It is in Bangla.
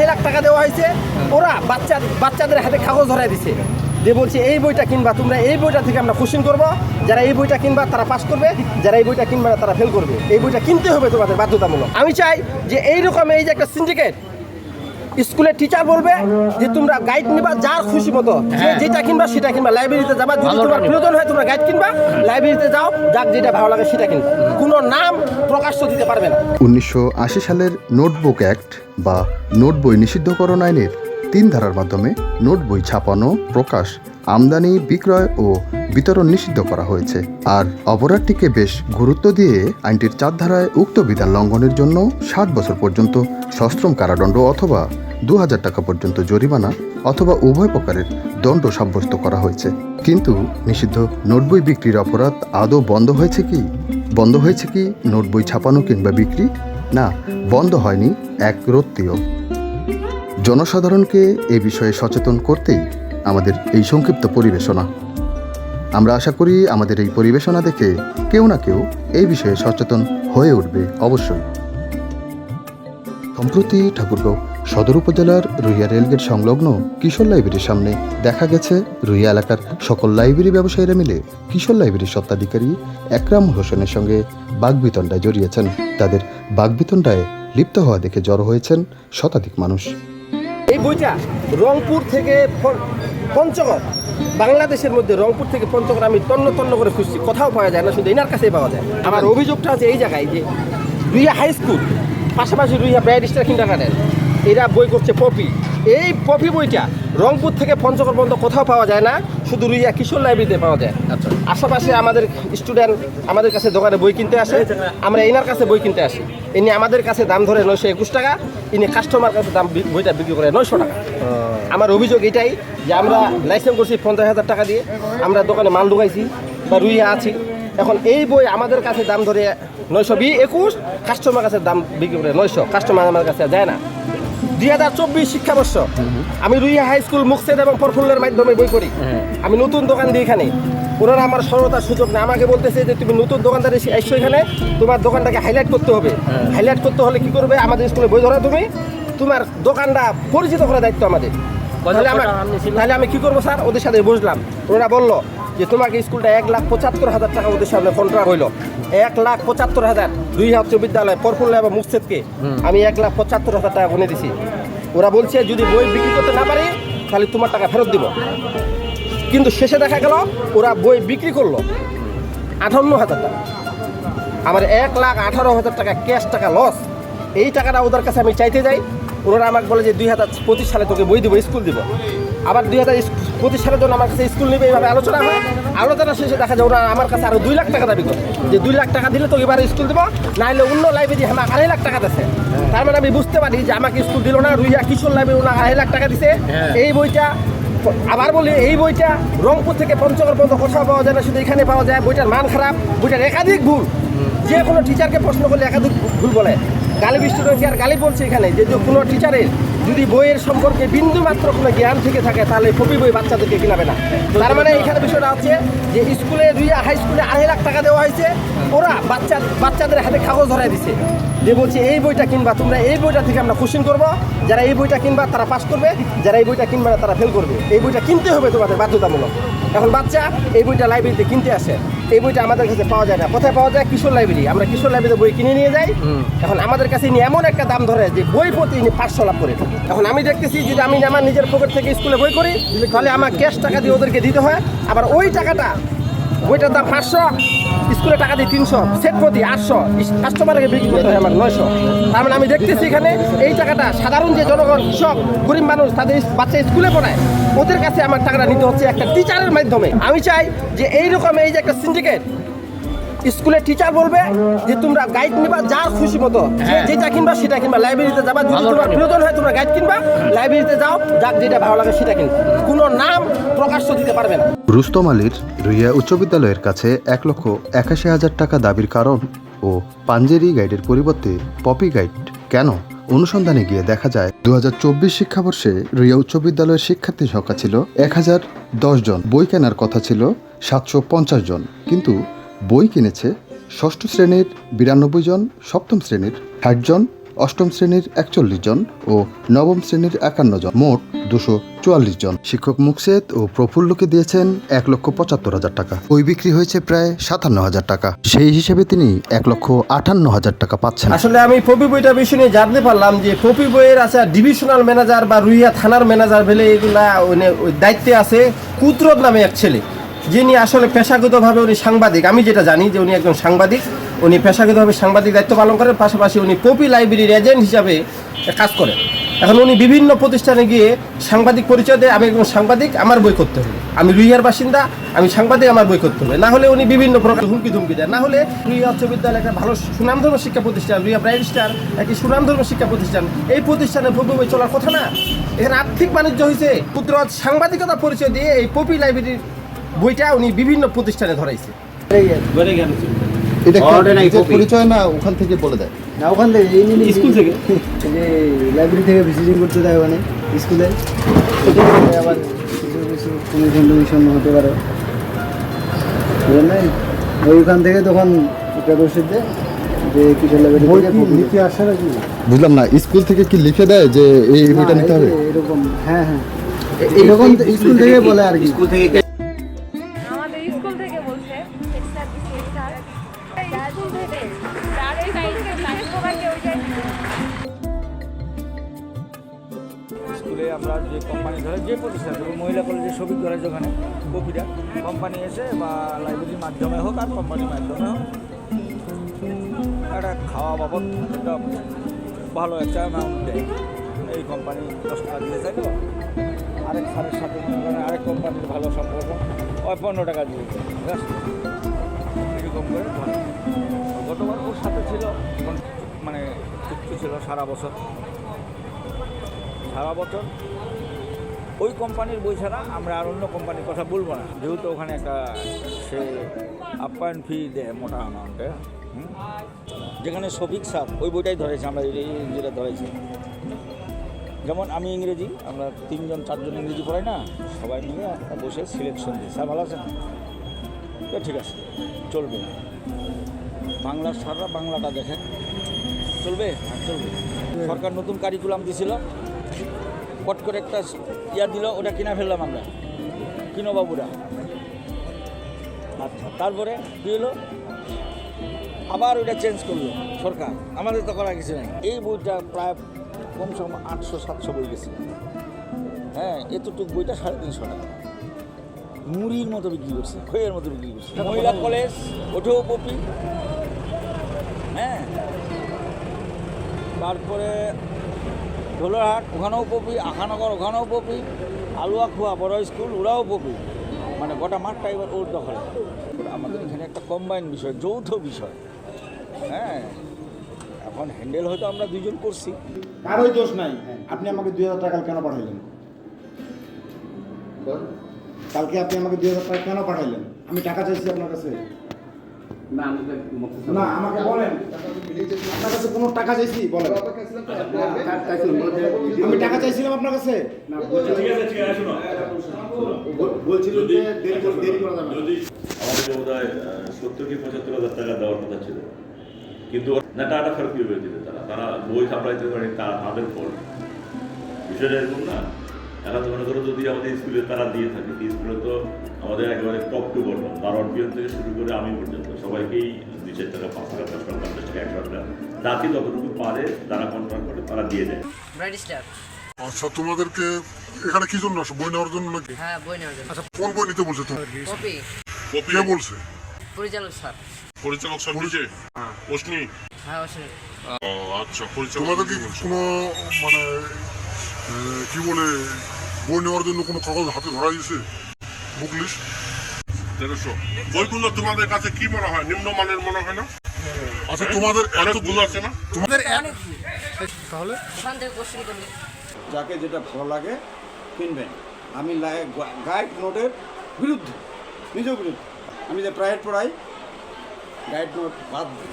আড়াই লাখ টাকা দেওয়া হয়েছে। ওরা বাচ্চা বাচ্চাদের হাতে কাগজ ধরাই দিছে। যে বলছে, এই বইটা কিনবা, তোমরা এই বইটা থেকে আমরা কোশ্চিন করব। যারা এই বইটা কিনবা, তারা পাস করবে। যারা এই বইটা কিনবা, তারা ফেল করবে। এই বইটা কিনতে হবে তোমাদের বাধ্যতামূলক। আমি চাই যে এইরকম এই যে একটা সিন্ডিকেট স্কুলের টিচার বলবে যে তোমরা গাইড নিবা যার খুশি মতো। যেটা কিনবা সেটা কিনবা। লাইব্রেরিতে যাবা যদি তোমার প্রয়োজন হয় তোমরা গাইড কিনবা। লাইব্রেরিতে যাও যাক যেটা ভালো লাগে সেটা কিনবা। কোনো নাম প্রকাশ্য দিতে পারবে না। উনিশশো আশি সালের নোটবুক অ্যাক্ট বা নোট বই নিষিদ্ধকরণ আইনের তিন ধারার মাধ্যমে নোট বই ছাপানো প্রকাশ আমদানি, বিক্রয় ও বিতরণ নিষিদ্ধ করা হয়েছে। আর অপরাধটিকে বেশ গুরুত্ব দিয়ে আইনটির চার ধারায় উক্ত বিধান লঙ্ঘনের জন্য ষাট বছর পর্যন্ত সশ্রম কারাদণ্ড অথবা দু হাজার টাকা পর্যন্ত জরিমানা অথবা উভয় প্রকারের দণ্ড সাব্যস্ত করা হয়েছে। কিন্তু নিষিদ্ধ নোট বই বিক্রির অপরাধ আদৌ বন্ধ হয়েছে কি? বন্ধ হয়েছে কি নোট বই ছাপানো কিংবা বিক্রি? না, বন্ধ হয়নি, এক রত্তিও। জনসাধারণকে এ বিষয়ে সচেতন করতেই আমাদের এই সংক্ষিপ্ত পরিবেশনা। আমরা আশা করি আমাদের এই পরিবেশনা দেখে কেউ না কেউ এই বিষয়ে সচেতন হয়ে উঠবে অবশ্যই। সম্প্রতি ঠাকুরগাঁও সদর উপজেলার রুইয়া রেলগেট সংলগ্ন কিশোর লাইব্রেরির সামনে দেখা গেছে রুইয়া এলাকার সকল লাইব্রেরি ব্যবসায়ীরা মিলে কিশোর লাইব্রেরির সত্ত্বাধিকারী একরাম হোসেনের সঙ্গে বাগবিতণ্ডায় জড়িয়েছেন। তাদের বাগবিতণ্ডায় লিপ্ত হওয়া দেখে জড়ো হয়েছেন শতাধিক মানুষ। এই বইটা রংপুর থেকে পঞ্চগড়। বাংলাদেশের মধ্যে রংপুর থেকে পঞ্চগড় আমি তন্ন তন্ন করে খুঁজছি। কোথাও পাওয়া যায় না, শুধু এনার কাছেই পাওয়া যায়। আমার অভিযোগটা আছে এই জায়গায় যে রুইয়া হাই স্কুল, পাশাপাশি রুইয়া ব্যারিস্টার কিন্ডারগার্ডেন এরা বই করছে পপি। এই পপি বইটা রংপুর থেকে পঞ্চগড় পর্যন্ত কোথাও পাওয়া যায় না শুধু রুইয়া কিশোর লাইব্রেরিতে পাওয়া যায়। আচ্ছা। আশেপাশে আমাদের স্টুডেন্ট আমাদের কাছে দোকানে বই কিনতে আসে। আমরা এনার কাছে বই কিনতে আসি। ইনি আমাদের কাছে দাম ধরে নয়শো একুশ টাকা ইনি কাস্টমার কাছে দাম বইটা বিক্রি করে নয়শো টাকা। আমার অভিযোগ এটাই যে আমরা লাইসেন্স করছি পঞ্চাশ হাজার টাকা দিয়ে আমরা দোকানে মাল ঢুকাইছি বা রুইয়া আছি। এখন এই বই আমাদের কাছে দাম ধরে নয়শো বি একুশ কাস্টমার কাছে দাম বিক্রি করে নয়শো। কাস্টমার আমার কাছে যায় না। দুই হাজার চব্বিশ শিক্ষাবর্ষ আমি রুইয়া হাই স্কুল মুকসেদ এবং প্রফুল্লের মাধ্যমে বই করি আমি নতুন দোকান দিই এখানে। ওনারা আমার সরলতার সুযোগ না আমাকে বলতেছে যে তুমি নতুন দোকানদার এসে এসছো এখানে। তোমার দোকানটাকে হাইলাইট করতে হবে। হাইলাইট করতে হলে কি করবে? আমাদের স্কুলে বই ধরো তুমি। তোমার দোকানটা পরিচিত করার দায়িত্ব আমাদের। তাহলে আমার তাহলে আমি কি করব স্যার? ওদের সাথে বসলাম। ওনারা বলল যে তোমাকে স্কুলটা এক লাখ পঁচাত্তর হাজার টাকা ওদের সামনে কন্ট্রাক্ট হইল। এক লাখ পঁচাত্তর হাজার। দুই উচ্চ বিদ্যালয় পরফুল্লা এবং মুকসেদকে আমি এক লাখ পঁচাত্তর হাজার টাকা গুনে দিছি। ওরা বলছে যদি বই বিক্রি করতে না পারি তাহলে তোমার টাকা ফেরত দিব। কিন্তু শেষে দেখা গেল ওরা বই বিক্রি করল আঠান্ন হাজার টাকা। আমার এক লাখ আঠারো হাজার টাকা ক্যাশ টাকা লস। এই টাকাটা ওদের কাছে আমি চাইতে যাই। ওরা আমাকে বলে যে দুই হাজার পঁচিশ সালে তোকে বই দিব স্কুল দিব। আবার দুই হাজার পঁচিশ সালের জন্য আমার কাছে স্কুল নেবে এইভাবে আলোচনা হয়। আলোচনা শেষে দেখা যায় ওরা আমার কাছে আরও দুই লাখ টাকা দাবি করে যে দুই লাখ টাকা দিলে তো এবার স্কুল দেবো না হলে অন্য লাইব্রেরি আমার আড়াই লাখ টাকা দিচ্ছে তার মানে আমি বুঝতে পারি যে আমাকে স্কুল দিল না রুইয়া কিশোর লাইব্রেরি ওনার আড়াই লাখ টাকা দিছে। এই বইটা আবার বলি এই বইটা রংপুর থেকে পঞ্চগড় পর্যন্ত কোথাও পাওয়া যায় না শুধু এখানে পাওয়া যায়। বইটার মান খারাপ বইটার একাধিক ভুল। যে কোনো টিচারকে প্রশ্ন করলে একাধিক ভুল বলে। গালি স্টুডেন্টকে আর গালি বলছে এখানে যে কোনো টিচারের যদি বইয়ের সম্পর্কে বিন্দু মাত্র কোনো জ্ঞান থেকে থাকে, তাহলে কপি বই বাচ্চাদেরকে কিনাবে না। তার মানে এখানে বিষয়টা হচ্ছে যে স্কুলে দুই, হাই স্কুলে আড়াই লাখ টাকা দেওয়া হয়েছে, ওরা বাচ্চা, বাচ্চাদের হাতে কাগজ ধরাই দিছে। যে বলছে, এই বইটা কিনবা, তোমরা এই বইটা থেকে আমরা কোশ্চেন করব। যারা এই বইটা কিনবা, তারা পাস করবে। যারা এই বইটা কিনবে, তারা ফেল করবে। এই বইটা কিনতে হবে তোমাদের বাধ্যতামূলক। এখন বাচ্চা এই বইটা লাইব্রেরিতে কিনতে আসে। এই বইটা আমাদের কাছে পাওয়া যায় না। কোথায় পাওয়া যায়? কিশোর লাইব্রেরি। আমরা কিশোর লাইব্রেরিতে বই কিনে নিয়ে যাই। এখন আমাদের কাছে ইনি এমন একটা দাম ধরে যে বই প্রতি ইনি পাঁচশো লাভ করে এখন আমি দেখতেছি যদি আমি আমার নিজের পকেট থেকে স্কুলে বই করি তাহলে আমার ক্যাশ টাকা দিয়ে ওদেরকে দিতে হয়। আবার ওই টাকাটা বইটার দাম পাঁচশো স্কুলে টাকা দিই তিনশো সেট প্রতি আটশো কাস্টমারকে বিক্রি করতে হয় আমার নয়শো। তার মানে আমি দেখতেছি এখানে এই টাকাটা সাধারণ যে জনগণ কৃষক গরিব মানুষ তাদের বাচ্চা স্কুলে পড়ায় ওদের কাছে আমার টাকাটা নিতে হচ্ছে একটা টিচারের মাধ্যমে। আমি চাই যে এইরকম এই যে একটা সিন্ডিকেট স্কুলের টিচার বলবে যে তোমরা গাইড নিবা যার খুশি মতো। যেটা কিনবা সেটা কিনবা। লাইব্রেরিতে যাবা যদি তোমার প্রয়োজন হয় তোমরা গাইড কিনবা। লাইব্রেরিতে যাও যাক যেটা ভালো লাগে সেটা কিনবা। কোনো নাম প্রকাশ্য দিতে পারবে না। রুস্তম আলীর রুইয়া উচ্চ বিদ্যালয়ের কাছে এক লক্ষ একাশি হাজার টাকা দাবির কারণ ও পাঞ্জেরি গাইডের পরিবর্তে পপি গাইড কেন অনুসন্ধানে গিয়ে দেখা যায় দু হাজার চব্বিশ শিক্ষাবর্ষে রুইয়া উচ্চ বিদ্যালয়ের শিক্ষার্থী সংখ্যা ছিল এক হাজার দশ জন, বই কেনার কথা ছিল সাতশো পঞ্চাশ জন, কিন্তু বই কিনেছে ষষ্ঠ শ্রেণির বিরানব্বই জন, সপ্তম শ্রেণির ষাট জন অষ্টম শ্রেণির একচল্লিশ জন ও নবম শ্রেণির একান্ন জন, মোট দুশো চুয়াল্লিশ জন। শিক্ষক মুকসেদ ও প্রফুল্লকে দিয়েছেন এক লক্ষ পঁচাত্তর হাজার টাকা। বই বিক্রি হয়েছে প্রায় সাতান্ন হাজার টাকা। সেই হিসেবে তিনি এক লক্ষ আটান্ন হাজার টাকা পাচ্ছেন। আসলে আমি পপি বইটা বিষয় নিয়ে জানতে পারলাম যে পপি বইয়ের আছে ডিভিশনাল ম্যানেজার বা রুইয়া থানার ম্যানেজার বলে এগুলা দায়িত্বে আছে কুদরত নামে এক ছেলে। যিনি আসলে পেশাগতভাবে উনি সাংবাদিক। আমি যেটা জানি যে উনি একজন সাংবাদিক। উনি পেশাগতভাবে সাংবাদিক দায়িত্ব পালন করেন, পাশাপাশি উনি পপি লাইব্রেরির এজেন্ট হিসাবে কাজ করেন। এখন উনি বিভিন্ন প্রতিষ্ঠানে গিয়ে সাংবাদিক পরিচয় দেয়, আমি একজন সাংবাদিক, আমার বই করতে হবে। আমি রুইয়ার বাসিন্দা, আমি সাংবাদিক, আমার বই করতে হবে। না হলে উনি বিভিন্ন প্রকার হুমকি ধুমকি দেন। না হলে রুইয়া উচ্চ বিদ্যালয় একটা ভালো সুনামধর্ম শিক্ষা প্রতিষ্ঠান, রুইয়া প্রাইম স্টার, একটি সুনামধর্ম শিক্ষা প্রতিষ্ঠান, এই প্রতিষ্ঠানে ভব্য বই চলার কথা না। এখানে আর্থিক বাণিজ্য হয়েছে পুত্র সাংবাদিকতা পরিচয় দিয়ে এই পপি লাইব্রেরির বইটা উনি বিভিন্ন প্রতিষ্ঠানে ধরাইছে। এটা। পরিচয় না ওখান থেকে বলে দেয়। না ওখান থেকে এই স্কুল থেকে? যে লাইব্রেরি থেকে ভিজিটিং করতে দেয় ওখানে স্কুলে আবার কিছু কিছু কমিশন টমিশন হতে পারে। ওইখান থেকে তখন বুঝলাম না স্কুল থেকে কি লিখে দেয় যে এই বইটা নিতে হবে? এরকম হ্যাঁ হ্যাঁ। এরকম স্কুল থেকে বলে আর কি। স্কুল থেকে স্কুলে আমরা যে কোম্পানি ধরে যে প্রতিষ্ঠান ধরুন মহিলা কলেজে সবিক ধরে যেখানে কপিটা কোম্পানি এসে বা লাইব্রেরির মাধ্যমে হোক আর কোম্পানির মাধ্যমে হোক একটা খাওয়া বাবদ একটা ভালো একটা অ্যামাউন্ট দেয় এই কোম্পানি দশ টাকা দিয়ে চাইলো আরেক স্যারের সাথে আরেক কোম্পানির ভালো সম্পর্ক ওই পনেরো টাকা দিয়ে আছে এরকম করে। গতবার ওর সাথে ছিল মানে চুক্তি ছিল সারা বছর সারা বছর ওই কোম্পানির বই ছাড়া আমরা আর অন্য কোম্পানির কথা বলব না। যেহেতু ওখানে একটা সে আপ্যায়ন ফি দেয় মোটা অ্যামাউন্টে যেখানে সফিক স্যার ওই বইটাই ধরেছে, আমরা যেটা ধরেছি। যেমন আমি ইংরেজি, আমরা তিনজন, চারজন ইংরেজি পড়াই না? সবাই মিলে বসে সিলেকশন দিই। স্যার ভালো আছেন? তো ঠিক আছে, চলবে। বাংলার স্যাররা বাংলাটা দেখেন। চলবে? হ্যাঁ চলবে। সরকার নতুন কারিকুলাম দিছিল। পট করে একটা ইয়া দিল ওটা কিনা ফেললাম আমরা। কিনো বাবুরা। আচ্ছা তারপরে কী হলো? আবার ওইটা চেঞ্জ করল সরকার। আমাদের তো করা কিছু নাই। এই বইটা প্রায় কমসে কম আটশো সাতশো বই গেছে। হ্যাঁ এতটুকু বইটা সাড়ে তিনশো টাকা। মুড়ির মতো বিক্রি করছে খইয়ের মতো বিক্রি করছে। মহিলা কলেজ ওঠেও কপি হ্যাঁ। তারপরে ঢোলারহাট ওখানেও পপি আখানগর ওখানেও পপি আলুয়া খুয়া বড় স্কুল ওরাও পপি মানে গোটা মাঠটা এবার ওর দখলে। আমাদের এখানে একটা কম্বাইন বিষয় যৌথ বিষয়। হ্যাঁ এখন হ্যান্ডেল হয়তো আমরা দুজন করছি। কারোই দোষ নাই। আপনি আমাকে দুই হাজার টাকা কেন পাঠাইলেন? কালকে আপনি আমাকে দুই হাজার টাকা কেন পাঠাইলেন? আমি টাকা চাইছি আপনার কাছে। না আমাকে বলেন। আপনার কাছে কোনো টাকা চাইছি বলেন। আমি টাকা চাইছিলাম আপনার কাছে। বলছিলেন যে দেরি করে- দেরি করা যাবে না। আমাদের বোধ সত্তর কি পঁচাত্তর হাজার টাকা দেওয়ার কথা ছিল। কিন্তু না টাকাটা ফেরত দিয়ে দিতে তারা? তারা বই সাপ্লাই দিতে পারে তা তাদের ফল। বিষয়টা এরকম না। এখন তো মনে করো যদি আমাদের স্কুলে তারা দিয়ে থাকে স্কুলে তো আমাদের একেবারে টপ টু বটম বারোয়ার পিয়ন থেকে শুরু করে আমি পর্যন্ত সবাইকেই দুই চার টাকা পাঁচ টাকা দশ টাকা পঞ্চাশ টাকা একশো টাকা যাকে যতটুকু পারে যারা কন্ট্রাক্ট করে তারা দিয়ে দেয়। আচ্ছা তোমাদেরকে এখানে কি জন্য আসো? বই নেওয়ার জন্য নাকি? হ্যাঁ বই নেওয়ার জন্য। আচ্ছা কোন বই নিতে বলছে তুমি? কপি। কে বলছে? পরিচালক স্যার। পরিচালক স্যার নিজে? প্রশ্নি হ্যাঁ অবশ্যই আচ্ছা পরিচালক তোমাদের কি কোনো মানে কি বলে বই নেওয়ার জন্য কোনো কাগজ হাতে ধরা দিয়েছে বুক লিস্ট তেরোশো। বইগুলো তোমাদের কাছে কি মনে হয়? নিম্নমানের মনে হয় না? আচ্ছা তোমাদের এত ভুল আছে না? তোমাদের তাহলে? যাকে যেটা ভালো লাগে কিনবেন। আমি গাইড নোটের বিরুদ্ধে নিজের বিরুদ্ধে। আমি যে প্রাইভেট পড়াই গাইড নোট বাদ দিই।